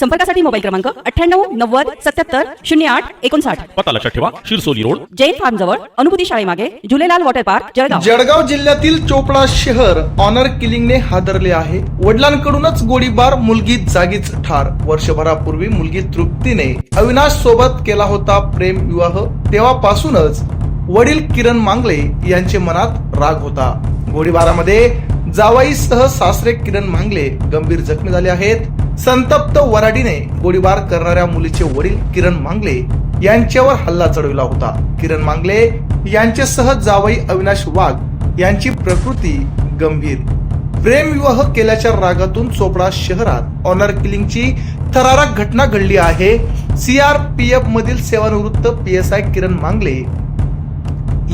संपर्कासाठी मोबाईल क्रमांक अठ्ठ्याण्णव नव्वद सत्याहत्तर शून्य आठ एकोणसाठ. पता लक्षात ठेवा शिरसोली रोड. जैन फार्म जवळ अनुभूती शाळेमागे झुलेलाल वॉटर पार्क जळगाव. जळगाव जिल्ह्यातील चोपडा शहर ऑनर किलिंगने हादरले आहे. वडिलांकडूनच गोळीबार मुलगी जागीच ठार. वर्षभरापूर्वी मुलगी तृप्तीने अविनाश सोबत केला होता प्रेम विवाह. तेव्हापासूनच वडील किरण मांगले यांचे मनात राग होता. गोळीबारामध्ये जावाईसह सासरे किरण मांगले गंभीर जखमी झाले आहेत. संतप्त वराडीने गोळीबार करणाऱ्या मुलीचे वडील किरण मांगले यांच्यावर हल्ला चढविला होता. किरण मांगले यांच्यासह जावई अविनाश वाघ यांची प्रकृती गंभीर. प्रेमविवाह केल्याच्या रागातून चोपडा शहरात ऑनर किलिंगची थरारक घटना घडली आहे. सीआरपीएफ मधील सेवानिवृत्त पी एस आय किरण मांगले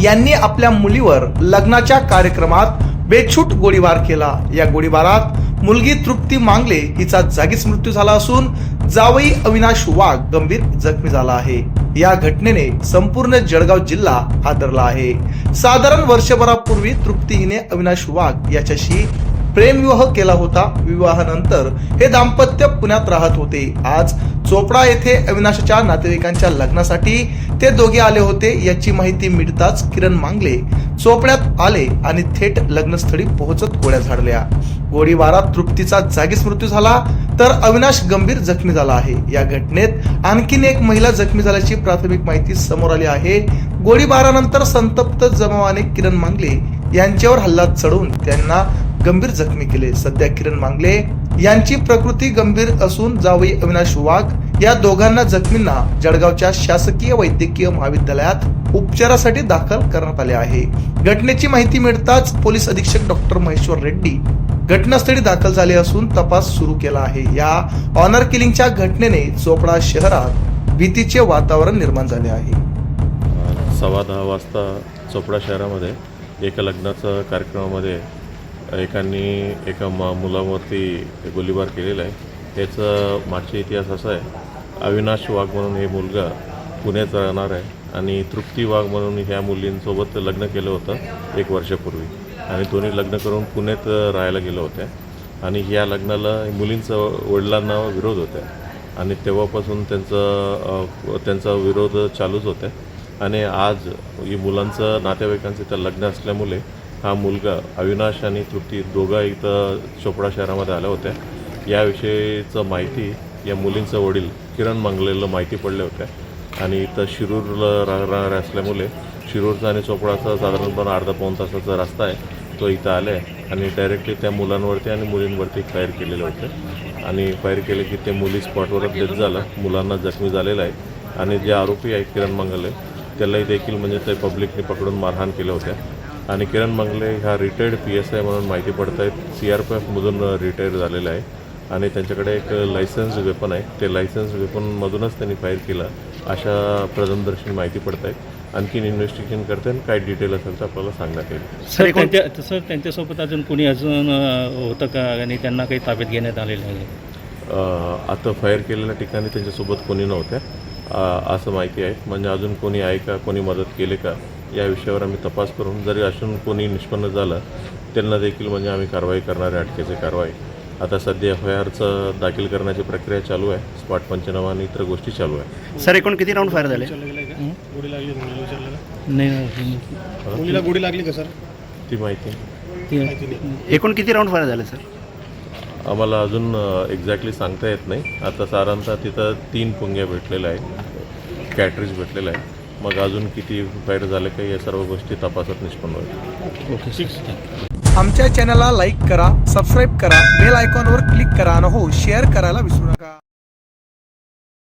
यांनी आपल्या मुलीवर लग्नाच्या कार्यक्रमात बेछूट गोळीबार केला. या गोळीबारात मुलगी तृप्ती मांगले हिचा जागीच मृत्यू झाला असून जावई अविनाश वाघ गंभीर जखमी झाला आहे. या घटनेने संपूर्ण जळगाव जिल्हा हादरला आहे. साधारण वर्षभरापूर्वी तृप्ती हिने अविनाश वाघ याच्याशी प्रेमविवाह केला होता. विवाहानंतर हे दाम्पत्य पुण्यात राहत होते. आज चोपडा येथे अविनाशाच्या नातेवाईकांच्या लग्नासाठी ते दोघे आले होते याची माहिती मिळताच किरण मांगले चोपड्यात आले आणि थेट लग्नस्थळी पोहोचत गोळ्या झाडल्या. गोळीबारात तृप्तीचा जागीच मृत्यू झाला तर अविनाश गंभीर जखमी झाला आहे. या घटनेत आणखीन एक महिला जखमी झाल्याची प्राथमिक माहिती समोर आली आहे. गोळीबारानंतर संतप्त जमावाने किरण मांगले यांच्यावर हल्ला चढवून त्यांना गंभीर जखमी केले. सध्या किरण मांगले यांची प्रकृती गंभीर असून जावई अविनाश वाघ या दोघांना जखमींना जळगावच्या शासकीय वैद्यकीय महाविद्यालयात उपचारासाठी दाखल करण्यात आले आहे. घटनेची माहिती मिळताच पोलीस अधीक्षक डॉक्टर महेश्वर रेड्डी घटनास्थळी दाखल झाले असून तपास सुरू केला आहे. या ऑनर किलिंगच्या घटनेने चोपडा शहरात भीतीचे वातावरण निर्माण झाले आहे. सव्वा दहा वाजता चोपडा शहरामध्ये एका लग्नाच्या कार्यक्रमामध्ये एकांनी एका मा मुलावरती गोळीबार केलेला आहे. याचा मागचा इतिहास असा आहे अविनाश वाघ म्हणून हे मुलगा पुण्यात राहणार आहे आणि तृप्ती वाघ म्हणून ह्या मुलींसोबत लग्न केलं होतं एक वर्षापूर्वी. आणि दोन्ही लग्न करून पुण्यात राहायला गेलं होत्या आणि ह्या लग्नाला मुलींचं वडिलांना विरोध होता. आणि तेव्हापासून त्यांचं त्यांचा विरोध चालूच होता. आणि आज ही मुलांचं नातेवाईकांचं इथं लग्न असल्यामुळे हा मुलगा अविनाश आणि तृप्ती दोघा इथं चोपडा शहरामध्ये आल्या होत्या. याविषयीचं माहिती या मुलींचं वडील किरण मंगलेला माहिती पडल्या होत्या. आणि इथं शिरूरला राहणारे असल्यामुळे शिरूरचा आणि चोपडाचा साधारणपणे अर्धा पाऊण तासाचा रस्ता आहे. तो इथं आला आहे आणि डायरेक्टली त्या मुलांवरती आणि मुलींवरती फायर केलेले होते. आणि फायर केले की ते मुली स्पॉटवरच डेथ झालं. मुलांना जखमी झालेलं आहे. आणि जे आरोपी आहेत किरण मंगले त्यालाही देखील म्हणजे ते पब्लिकने पकडून मारहाण केल्या होत्या. आणि किरण मंगले ह्या रिटायर्ड पी एस आय म्हणून माहिती पडत आहेत सी आर पी एफमधून रिटायर झालेला आहे. आणि त्यांच्याकडे एक लायसन्स वेपन आहे. ते लायसन्स वेपनमधूनच त्यांनी फायर केलं अशा प्रथमदर्शी माहिती पडत आहेत आणखीन इन्व्हेस्टिगेशन करते आणि काय डिटेल असेल तर आपल्याला सांगण्यात येईल. सर त्यांच्या सर त्यांच्यासोबत अजून कोणी अजून होतं का? आणि त्यांना काही ताब्यात घेण्यात आलेलं आहे? अ, आता फायर केलेल्या ठिकाणी त्यांच्यासोबत कोणी नव्हत्या असं माहिती आहे. म्हणजे अजून कोणी आहे का? कोणी मदत केली का? या विषयावर आम्ही तपास करून जरी अजून कोणी निष्पन्न झालं त्यांना देखील म्हणजे आम्ही कारवाई करणार आहे अटकेची कारवाई. आता सध्या एफ आय आरचं दाखल करण्याची प्रक्रिया चालू आहे. स्पॉट पंचनामा आणि इतर गोष्टी चालू आहे. सर एकूण किती राऊंड फायर झाले? नाही मुलीला गोडी लागली का सर? ती माहिती एकूण किती राऊंड फायर झाले सर? आम्हाला अजून एक्झॅक्टली सांगता येत नाही. आता साधारणतः तिथं तीन पुंग्या भेटलेल्या आहेत. कॅटरीज भेटलेलं आहे. मग अजून किती फायर झाले का या सर्व गोष्टी तपासात निष्पन्न होईल. ओके सर आमच्या चॅनलला लाईक करा सबस्क्राईब करा बेल आयकॉनवर क्लिक करा आणि हो शेअर करायला विसरू नका.